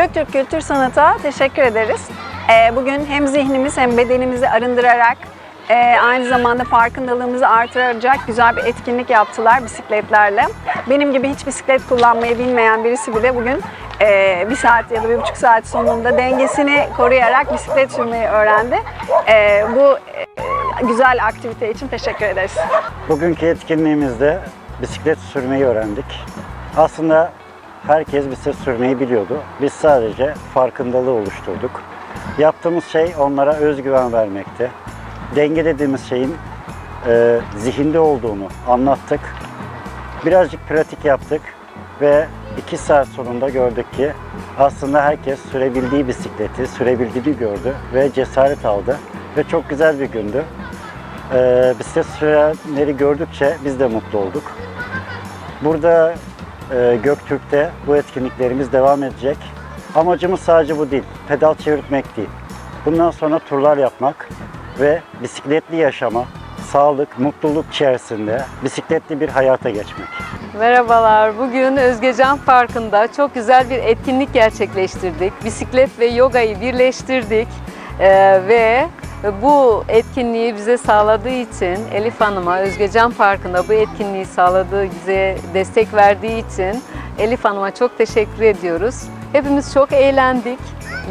Göktürk Kültür Sanat'a teşekkür ederiz. Ee, Bugün hem zihnimiz hem bedenimizi arındırarak e, aynı zamanda farkındalığımızı artıracak güzel bir etkinlik yaptılar bisikletlerle. Benim gibi hiç bisiklet kullanmayı bilmeyen birisi bile bugün e, bir saat ya da bir buçuk saat sonunda dengesini koruyarak bisiklet sürmeyi öğrendi. E, Bu güzel aktivite için teşekkür ederiz. Bugünkü etkinliğimizde bisiklet sürmeyi öğrendik. Aslında herkes bisiklet sürmeyi biliyordu. Biz sadece farkındalığı oluşturduk. Yaptığımız şey onlara özgüven vermekti. Denge dediğimiz şeyin e, zihinde olduğunu anlattık. Birazcık pratik yaptık ve iki saat sonunda gördük ki aslında herkes sürebildiği bisikleti sürebildiğini gördü ve cesaret aldı ve çok güzel bir gündü. Ee, bisiklet sürenleri gördükçe biz de mutlu olduk. Burada e, Göktürk'te bu etkinliklerimiz devam edecek. Amacımız sadece bu değil, pedal çevirtmek değil. Bundan sonra turlar yapmak ve bisikletli yaşama, sağlık, mutluluk içerisinde bisikletli bir hayata geçmek. Merhabalar. Bugün Özgecan Parkı'nda çok güzel bir etkinlik gerçekleştirdik. Bisiklet ve yogayı birleştirdik Ee, ve bu etkinliği bize sağladığı için Elif Hanım'a Özgecan Parkı'nda bu etkinliği sağladığı, bize destek verdiği için Elif Hanım'a çok teşekkür ediyoruz. Hepimiz çok eğlendik.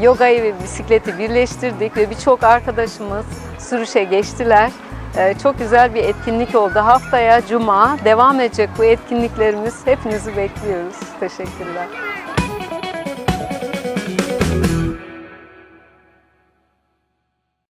Yogayı ve bisikleti birleştirdik ve birçok arkadaşımız sürüşe geçtiler. Ee, Çok güzel bir etkinlik oldu. Haftaya Cuma devam edecek bu etkinliklerimiz. Hepinizi bekliyoruz. Teşekkürler.